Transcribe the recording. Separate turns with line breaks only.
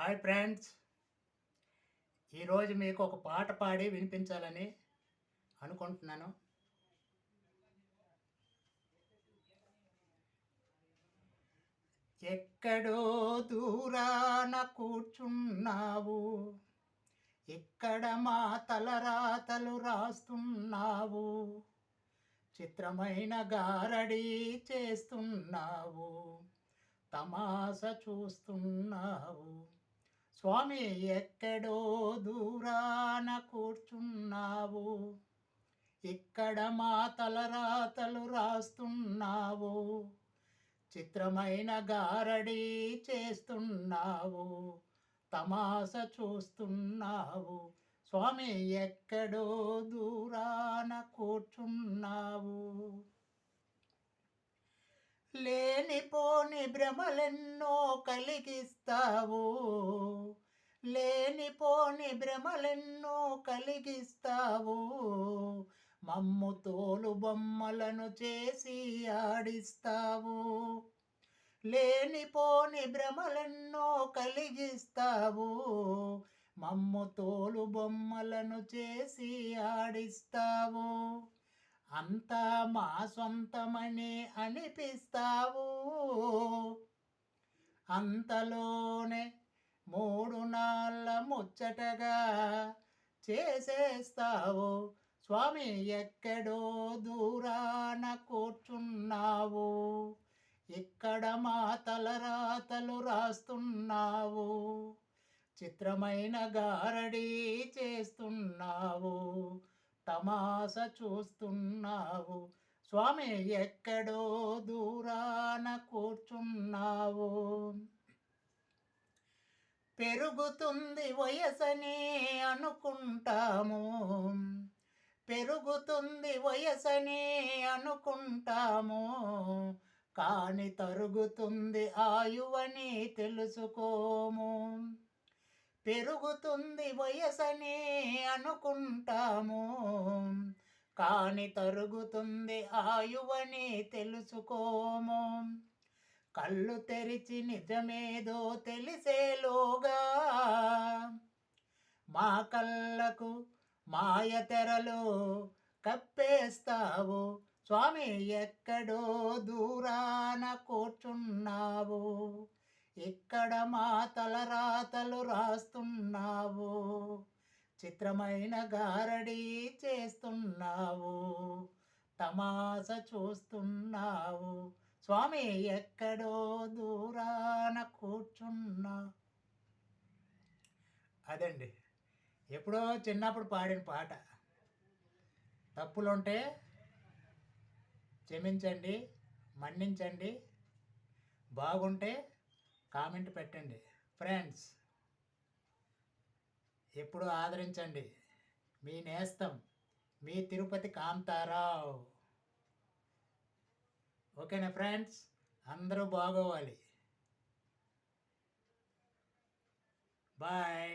Hi friends. ఈరోజు మీకు ఒక పాట పాడి వినిపించాలని అనుకుంటున్నాను. ఎక్కడో దూరాన కూర్చున్నావు. ఇక్కడ మా తలరాతలు రాస్తున్నావు. చిత్రమైన గారడి చేస్తున్నావు. తమాస చూస్తున్నావు. స్వామి ఎక్కడో దూరాన కూర్చున్నావు. ఇక్కడ మా తలరాతలు రాస్తున్నావు. చిత్రమైన గారడి చేస్తున్నావు. తమాస చూస్తున్నావు. స్వామి ఎక్కడో దూరాన కూర్చున్నావు. లేనిపోని భ్రమలెన్నో కలిగిస్తావు. లేనిపోని భ్రమలెన్నో కలిగిస్తావు. మమ్ము తోలు బొమ్మలను చేసి ఆడిస్తావు. లేనిపోని భ్రమలెన్నో కలిగిస్తావు. మమ్ము తోలు బొమ్మలను చేసి ఆడిస్తావు. అంతా మా సొంతమని అనిపిస్తావు. అంతలోనే మూడు నాళ్ళ ముచ్చటగా చేసేస్తావు. స్వామి ఎక్కడో దూరాన కూర్చున్నావు. ఇక్కడ మా తలరాతలు రాస్తున్నావు. చిత్రమైన గారడి చేస్తున్నావు. తమాస చూస్తున్నావు. స్వామి ఎక్కడో దూరాన కూర్చున్నావు. పెరుగుతుంది వయసనే అనుకుంటాము. పెరుగుతుంది వయసనే అనుకుంటాము. కాని తరుగుతుంది ఆయువని తెలుసుకోము. పెరుగుతుంది వయసనే అనుకుంటాము. కాని తరుగుతుంది ఆయువని తెలుసుకోము. కళ్ళు తెరిచి నిజమేదో తెలిసేలోగా మా కళ్ళకు మాయ తెరలో కప్పేస్తావు? స్వామి ఎక్కడో దూరాన కూర్చున్నావు. ఇక్కడ మా తలరాతలు రాస్తున్నావు. చిత్రమైన గారడి చేస్తున్నావు. తమాస చూస్తున్నావు. స్వామి ఎక్కడో దూరాన కూర్చున్నా. అదండి. ఎప్పుడో చిన్నప్పుడు పాడిన పాట. తప్పులుంటే క్షమించండి మన్నించండి. బాగుంటే కామెంట్ పెట్టండి. ఫ్రెండ్స్ ఎప్పుడు ఆదరించండి. మీ నేస్తం మీ తిరుపతి కాంతారావు. ఓకేనా ఫ్రెండ్స్? అందరూ బాగోవాలి. బాయ్.